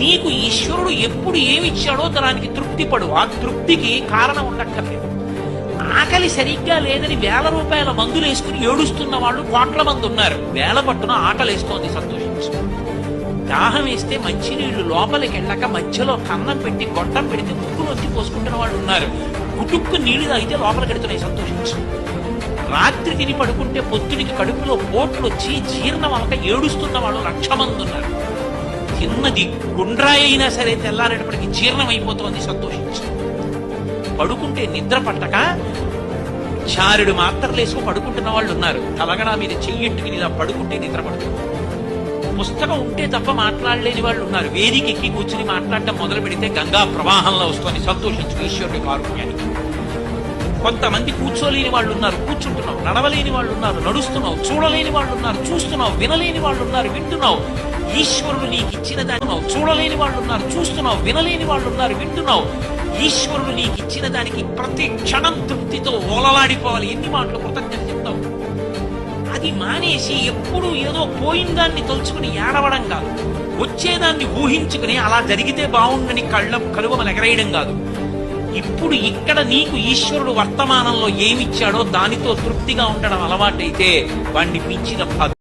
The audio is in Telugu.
నీకు ఈశ్వరుడు ఎప్పుడు ఏమిచ్చాడో దానికి తృప్తి పడు ఆ తృప్తికి కారణం ఉండక్కర్లేదు ఆకలి సరిగ్గా లేదని వేల రూపాయల మందులు వేసుకుని ఏడుస్తున్న వాళ్ళు కోట్ల మంది ఉన్నారు. వేల పట్టున ఆకలేస్తోంది సంతోషించు. దాహం వేస్తే మంచినీళ్ళు లోపలికి వెళ్ళక మధ్యలో కన్నం పెట్టి గొట్టం పెడితే ముక్కులోంచి పోసుకుంటున్న వాళ్ళు ఉన్నారు. గుటుక్కు నీళ్ళు తాగితే లోపలికి వెడుతున్నాయి సంతోషించు. రాత్రి తిని పడుకుంటే పొద్దునికి కడుపులో పోట్లు వచ్చి జీర్ణం అలక ఏడుస్తున్న వాళ్ళు లక్ష మంది ఉన్నారు. తిన్నది గుండ్రాయి అయినా సరే తెల్లారేటప్పటికి జీర్ణం సంతోషించి. పడుకుంటే నిద్ర పట్టక చారుడు మాత్రలు పడుకుంటున్న వాళ్ళు ఉన్నారు తలగడా మీద చెయ్యెట్టుకుని ఇలా పడుకుంటే నిద్ర పడుతుంది పుస్తకం ఉంటే తప్ప మాట్లాడలేని వాళ్ళు ఉన్నారు వేదిక ఎక్కి కూర్చుని మాట్లాడటం మొదలు పెడితే గంగా ప్రవాహంలో వస్తుంది. సంతోషించు ఈశ్వరుడి కారుణ్యానికి కొంతమంది కూర్చోలేని వాళ్ళు ఉన్నారు కూర్చుంటున్నావు నడవలేని వాళ్ళు ఉన్నారు నడుస్తున్నావు చూడలేని వాళ్ళు ఉన్నారు చూస్తున్నావు వినలేని వాళ్ళు ఉన్నారు వింటున్నావు. ఈశ్వరుడు నీకు ఇచ్చిన దాన్ని చూడలేని వాళ్ళు ఉన్నారు చూస్తున్నావు వినలేని వాళ్ళు ఉన్నారు వింటున్నావు. ఈశ్వరుడు నీకు ఇచ్చిన దానికి ప్రతి క్షణం తృప్తితో ఓలలాడిపోవాలి. ఎన్ని మాటలు కృతజ్ఞత చెప్తావు? అది మానేసి ఎప్పుడు ఏదో పోయిన దాన్ని తలుచుకుని ఏడవడం కాదు. వచ్చేదాన్ని ఊహించుకుని అలా జరిగితే బాగుండని కళ్ళ కలువమని ఎగరేయడం కాదు. ఇప్పుడు ఇక్కడ నీకు ఈశ్వరుడు వర్తమానంలో ఏమిచ్చాడో దానితో తృప్తిగా ఉండడం అలవాటైతే వాణ్ణి మించిన